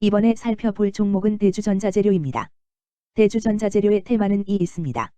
이번에 살펴볼 종목은 대주전자재료입니다. 대주전자재료의 테마는 이 있습니다.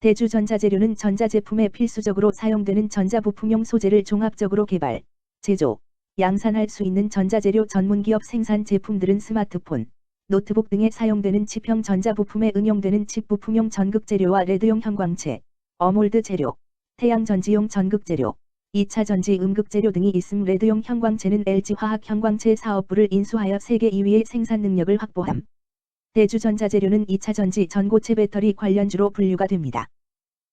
대주전자재료는 전자제품에 필수적으로 사용되는 전자부품용 소재를 종합적으로 개발, 제조, 양산할 수 있는 전자재료 전문기업 생산 제품들은 스마트폰, 노트북 등에 사용되는 칩형 전자부품에 응용되는 칩 부품용 전극재료와 레드용 형광체, 어몰드 재료, 태양전지용 전극재료, 2차 전지 음극재료 등이 있음 레드용 형광체는 LG화학 형광체 사업부를 인수하여 세계 2위의 생산 능력을 확보함. 대주전자재료는 2차 전지 전고체 배터리 관련주로 분류가 됩니다.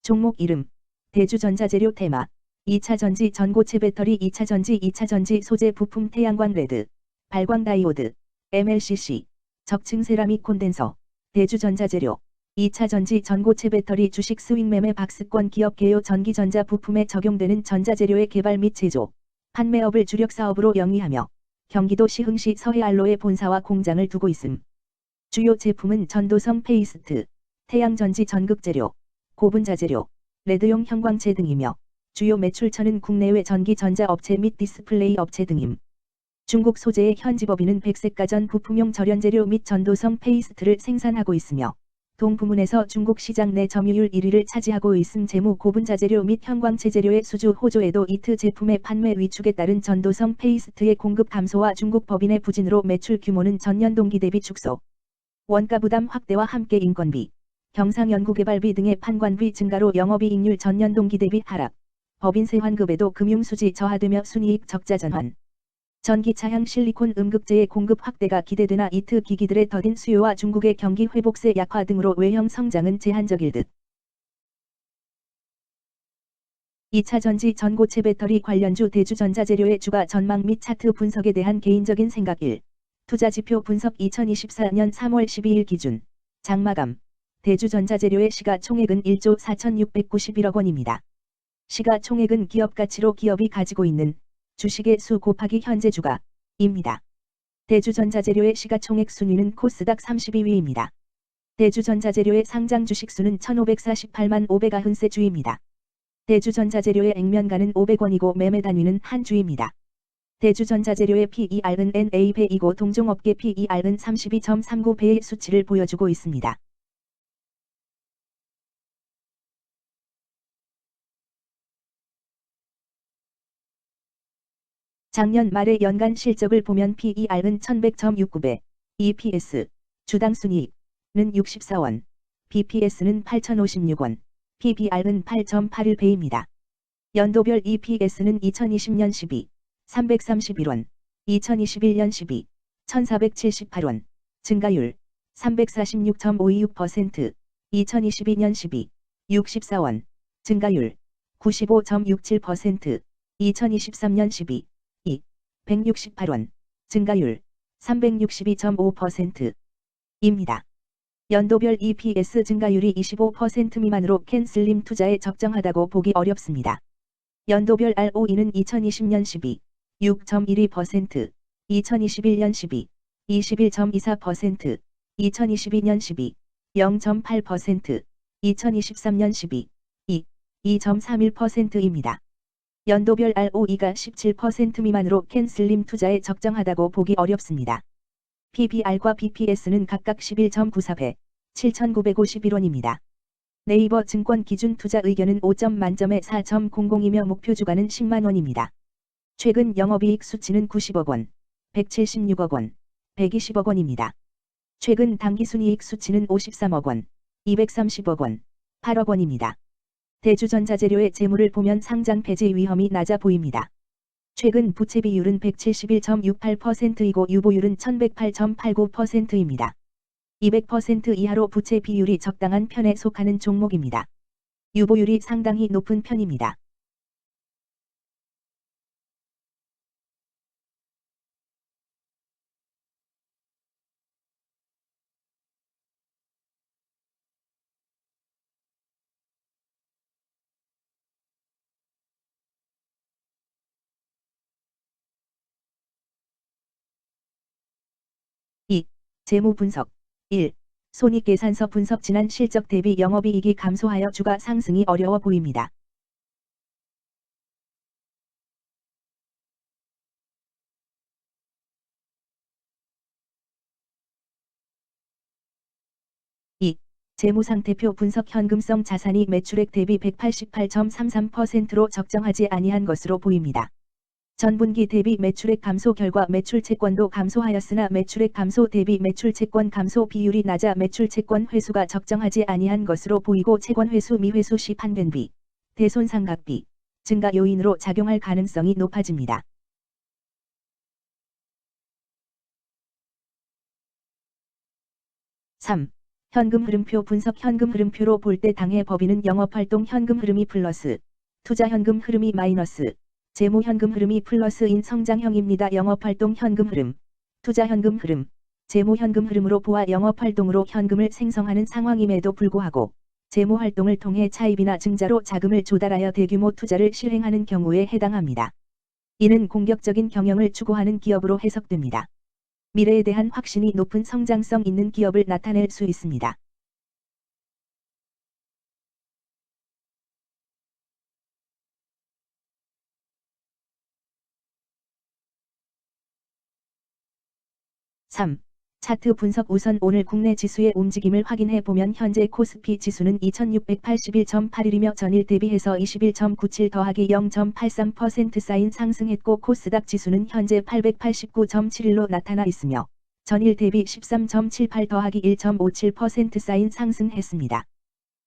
종목 이름 대주전자재료 테마 2차 전지 전고체 배터리 2차 전지 2차 전지 소재 부품 태양광 레드 발광 다이오드 MLCC 적층 세라믹 콘덴서 대주전자재료 2차 전지 전고체 배터리 주식 스윙 매매 박스권 기업 개요 전기전자 부품에 적용되는 전자재료의 개발 및 제조, 판매업을 주력 사업으로 영위하며 경기도 시흥시 서해알로에 본사와 공장을 두고 있음. 주요 제품은 전도성 페이스트, 태양전지 전극재료, 고분자재료, 레드용 형광체 등이며 주요 매출처는 국내외 전기전자 업체 및 디스플레이 업체 등임. 중국 소재의 현지법인은 백색가전 부품용 절연재료 및 전도성 페이스트를 생산하고 있으며 동 부문에서 중국 시장 내 점유율 1위를 차지하고 있음 재무 고분자재료 및 형광체 재료의 수주 호조에도 이트 제품의 판매 위축에 따른 전도성 페이스트의 공급 감소와 중국 법인의 부진으로 매출 규모는 전년 동기 대비 축소. 원가 부담 확대와 함께 인건비, 경상 연구개발비 등의 판관비 증가로 영업이익률 전년 동기 대비 하락. 법인세 환급에도 금융수지 저하되며 순이익 적자 전환. 전기차형 실리콘 음극재의 공급 확대가 기대되나 이트 기기들의 더딘 수요와 중국의 경기 회복세 약화 등으로 외형 성장은 제한적일 듯. 2차 전지 전고체 배터리 관련주 대주전자재료의 주가 전망 및 차트 분석에 대한 개인적인 생각 1. 투자지표 분석 2024년 3월 12일 기준 장마감 대주전자재료의 시가총액은 1조 4,691억 원입니다. 시가총액은 기업가치로 기업이 가지고 있는 주식의 수 곱하기 현재 주가입니다. 대주전자재료의 시가총액 순위는 코스닥 32위입니다. 대주전자재료의 상장 주식 수는 1548만 500아흔세 주입니다. 대주전자재료의 액면가는 500원이고 매매 단위는 한 주입니다. 대주전자재료의 PER은 NA배이고 동종업계 PER은 32.39배의 수치를 보여주고 있습니다. 작년 말의 연간 실적을 보면 PER은 1100.69배, EPS, 주당 순이익은 64원, BPS는 8056원, PBR은 8.81배입니다. 연도별 EPS는 2020년 12, 331원, 2021년 12, 1478원, 증가율 346.526%, 2022년 12, 64원, 증가율 95.67%, 2023년 12, 168원, 증가율 362.5%입니다. 연도별 EPS 증가율이 25% 미만으로 캔슬림 투자에 적정하다고 보기 어렵습니다. 연도별 ROE는 2020년 12, 6.12%, 2021년 12, 21.24%, 2022년 12, 0.8%, 2023년 12, 2, 2.31%입니다. 연도별 ROE가 17% 미만으로 캔슬림 투자에 적정하다고 보기 어렵습니다. PBR과 BPS는 각각 11.94배, 7,951원입니다. 네이버 증권 기준 투자 의견은 5점 만점에 4.00이며 목표 주가는 10만 원입니다. 최근 영업이익 수치는 90억 원, 176억 원, 120억 원입니다. 최근 당기순이익 수치는 53억 원, 230억 원, 8억 원입니다. 대주전자재료의 재물을 보면 상장 폐지 위험이 낮아 보입니다. 최근 부채 비율은 171.68%이고 유보율은 1108.89%입니다. 200% 이하로 부채 비율이 적당한 편에 속하는 종목입니다. 유보율이 상당히 높은 편입니다. 재무 분석 1. 손익계산서 분석 지난 실적 대비 영업이익이 감소하여 주가 상승이 어려워 보입니다. 2. 재무상태표 분석 현금성 자산이 매출액 대비 188.33%로 적정하지 아니한 것으로 보입니다. 전분기 대비 매출액 감소 결과 매출 채권도 감소하였으나 매출액 감소 대비 매출 채권 감소 비율이 낮아 매출 채권 회수가 적정하지 아니한 것으로 보이고 채권 회수 미회수 시 판변비, 대손상각비 증가 요인으로 작용할 가능성이 높아집니다. 3. 현금 흐름표 분석 현금 흐름표로 볼 때 당해 법인은 영업활동 현금 흐름이 플러스, 투자 현금 흐름이 마이너스, 재무 현금 흐름이 플러스인 성장형입니다. 영업활동 현금 흐름, 투자 현금 흐름, 재무 현금 흐름으로 보아 영업활동으로 현금을 생성하는 상황임에도 불구하고 재무 활동을 통해 차입이나 증자로 자금을 조달하여 대규모 투자를 실행하는 경우에 해당합니다. 이는 공격적인 경영을 추구하는 기업으로 해석됩니다. 미래에 대한 확신이 높은 성장성 있는 기업을 나타낼 수 있습니다. (3) 차트 분석 우선 오늘 국내 지수의 움직임을 확인해 보면 현재 코스피 지수는 2681.81이며 전일 대비해서 21.97 더하기 0.83% 쌓인 상승했고 코스닥 지수는 현재 889.71로 나타나 있으며 전일 대비 13.78 더하기 1.57% 쌓인 상승했습니다.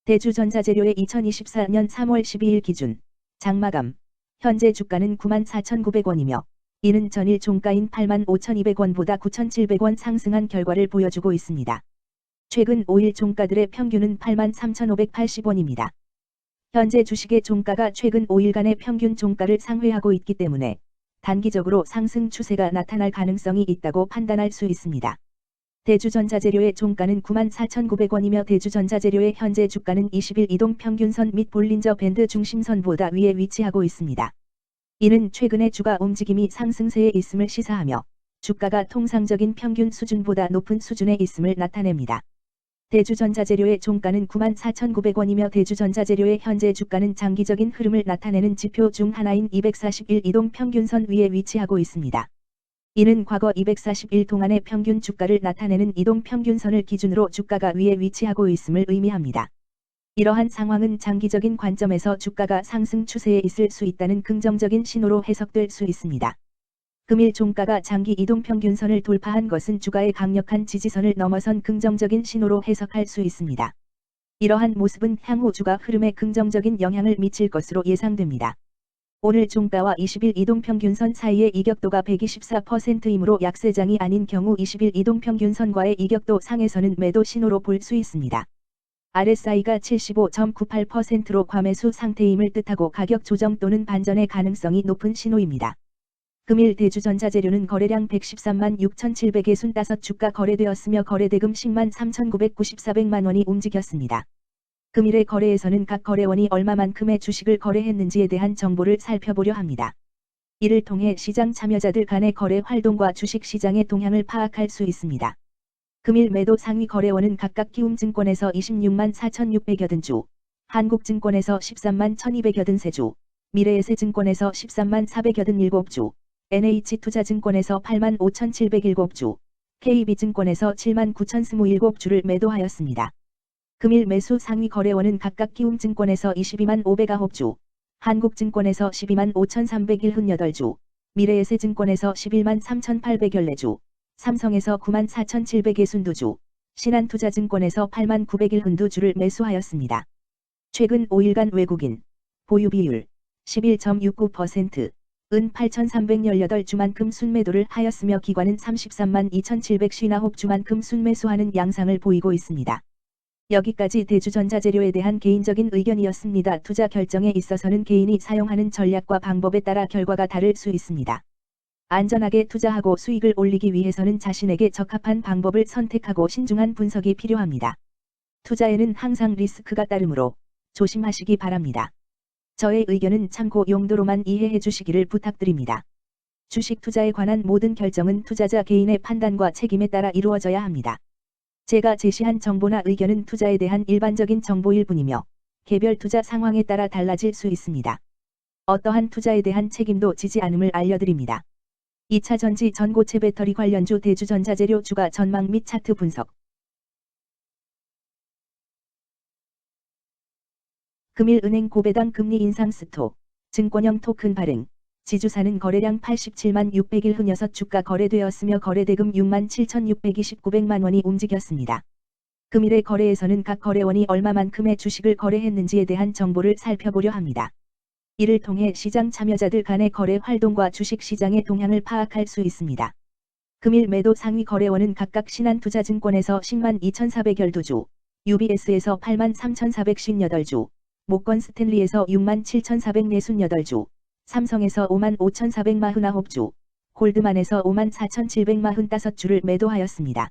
대주전자재료의 2024년 3월 12일 기준. 장마감. 현재 주가는 94,900원이며 이는 전일 종가인 85,200원보다 9,700원 상승한 결과를 보여주고 있습니다. 최근 5일 종가들의 평균은 83,580원입니다. 현재 주식의 종가가 최근 5일간의 평균 종가를 상회하고 있기 때문에 단기적으로 상승 추세가 나타날 가능성이 있다고 판단할 수 있습니다. 대주전자재료의 종가는 94,900원이며 대주전자재료의 현재 주가는 20일 이동 평균선 및 볼린저 밴드 중심선보다 위에 위치하고 있습니다. 이는 최근의 주가 움직임이 상승세에 있음을 시사하며 주가가 통상적인 평균 수준보다 높은 수준에 있음을 나타냅니다. 대주전자재료의 종가는 94,900원이며 대주전자재료의 현재 주가는 장기적인 흐름을 나타내는 지표 중 하나인 241 이동 평균선 위에 위치하고 있습니다. 이는 과거 241 동안의 평균 주가를 나타내는 이동 평균선을 기준으로 주가가 위에 위치하고 있음을 의미합니다. 이러한 상황은 장기적인 관점에서 주가가 상승 추세에 있을 수 있다는 긍정적인 신호로 해석될 수 있습니다. 금일 종가가 장기 이동 평균선을 돌파한 것은 주가의 강력한 지지선을 넘어선 긍정적인 신호로 해석할 수 있습니다. 이러한 모습은 향후 주가 흐름에 긍정적인 영향을 미칠 것으로 예상됩니다. 오늘 종가와 20일 이동평균선 사이의 이격도가 124%이므로 약세장이 아닌 경우 20일 이동평균선과의 이격도 상에서는 매도 신호로 볼 수 있습니다. RSI가 75.98%로 과매수 상태임을 뜻하고 가격 조정 또는 반전의 가능성이 높은 신호입니다. 금일 대주전자재료는 거래량 113만 6,765 주가 거래되었으며 거래대금 10만 3,994백만 원이 움직였습니다. 금일의 거래에서는 각 거래원이 얼마만큼의 주식을 거래했는지에 대한 정보를 살펴보려 합니다. 이를 통해 시장 참여자들 간의 거래 활동과 주식 시장의 동향을 파악할 수 있습니다. 금일 매도 상위 거래원은 각각 키움증권에서 26만 4,600여든 한국증권에서 13만 1,200여든 미래에셋증권에서 13만 400여든 NH투자증권에서 8만 5,707주, KB증권에서 7만 9,027주를 매도하였습니다. 금일 매수 상위 거래원은 각각 키움증권에서 22만 509주, 한국증권에서 12만 5,301주, 미래에셋증권에서 11만 3,814주, 삼성에서 9만 4,700개순두주, 신한투자증권에서 8만 901흔두주를 매수하였습니다. 최근 5일간 외국인 보유 비율 11.69%, 은 8,318주만큼 순매도를 하였으며 기관은 33만 2,759주만큼 순매수하는 양상을 보이고 있습니다. 여기까지 대주전자재료에 대한 개인적인 의견이었습니다. 투자 결정에 있어서는 개인이 사용하는 전략과 방법에 따라 결과가 다를 수 있습니다. 안전하게 투자하고 수익을 올리기 위해서는 자신에게 적합한 방법을 선택하고 신중한 분석이 필요합니다. 투자에는 항상 리스크가 따르므로 조심하시기 바랍니다. 저의 의견은 참고 용도로만 이해해 주시기를 부탁드립니다. 주식 투자에 관한 모든 결정은 투자자 개인의 판단과 책임에 따라 이루어져야 합니다. 제가 제시한 정보나 의견은 투자에 대한 일반적인 정보일 뿐이며 개별 투자 상황에 따라 달라질 수 있습니다. 어떠한 투자에 대한 책임도 지지 않음을 알려드립니다. 2차 전지 전고체 배터리 관련주 대주전자재료 주가 전망 및 차트 분석 금일 은행 고배당 금리 인상 스톱, 증권형 토큰 발행, 지주사는 거래량 87만 600일 흔 6주가 거래되었으며 거래대금 6만 7,629백만 원이 움직였습니다. 금일의 거래에서는 각 거래원이 얼마만큼의 주식을 거래했는지에 대한 정보를 살펴보려 합니다. 이를 통해 시장 참여자들 간의 거래 활동과 주식 시장의 동향을 파악할 수 있습니다. 금일 매도 상위 거래원은 각각 신한투자증권에서 10만 2,412주, UBS에서 8만 3,418주, 모건 스탠리에서 6만 7,448주, 삼성에서 5만 5,449주, 골드만에서 5만 4,745주를 매도하였습니다.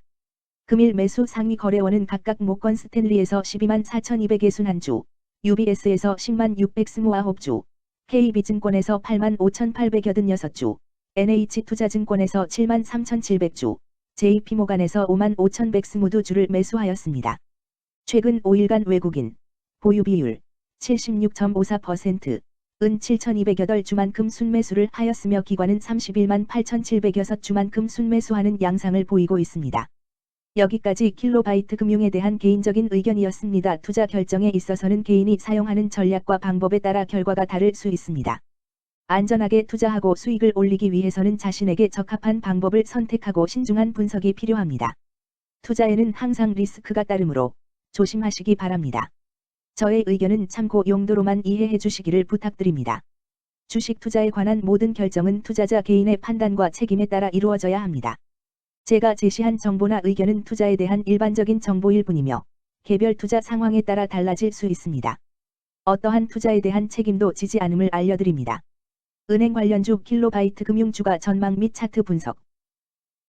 금일 매수 상위 거래원은 각각 모건 스탠리에서 12만 4,261주, UBS에서 10만 629주, KB증권에서 8만 5,886주, NH투자증권에서 7만 3,700주, JP모간에서 5만 5,120주를 매수하였습니다. 최근 5일간 외국인 보유 비율 76.54%, 은 7,208주만큼 순매수를 하였으며 기관은 31만 8,706주만큼 순매수하는 양상을 보이고 있습니다. 여기까지 킬로바이트 금융에 대한 개인적인 의견이었습니다. 투자 결정에 있어서는 개인이 사용하는 전략과 방법에 따라 결과가 다를 수 있습니다. 안전하게 투자하고 수익을 올리기 위해서는 자신에게 적합한 방법을 선택하고 신중한 분석이 필요합니다. 투자에는 항상 리스크가 따르므로 조심하시기 바랍니다. 저의 의견은 참고 용도로만 이해해 주시기를 부탁드립니다. 주식 투자에 관한 모든 결정은 투자자 개인의 판단과 책임에 따라 이루어져야 합니다. 제가 제시한 정보나 의견은 투자에 대한 일반적인 정보일 뿐이며 개별 투자 상황에 따라 달라질 수 있습니다. 어떠한 투자에 대한 책임도 지지 않음을 알려드립니다. 은행 관련주 킬로바이트 금융주가 전망 및 차트 분석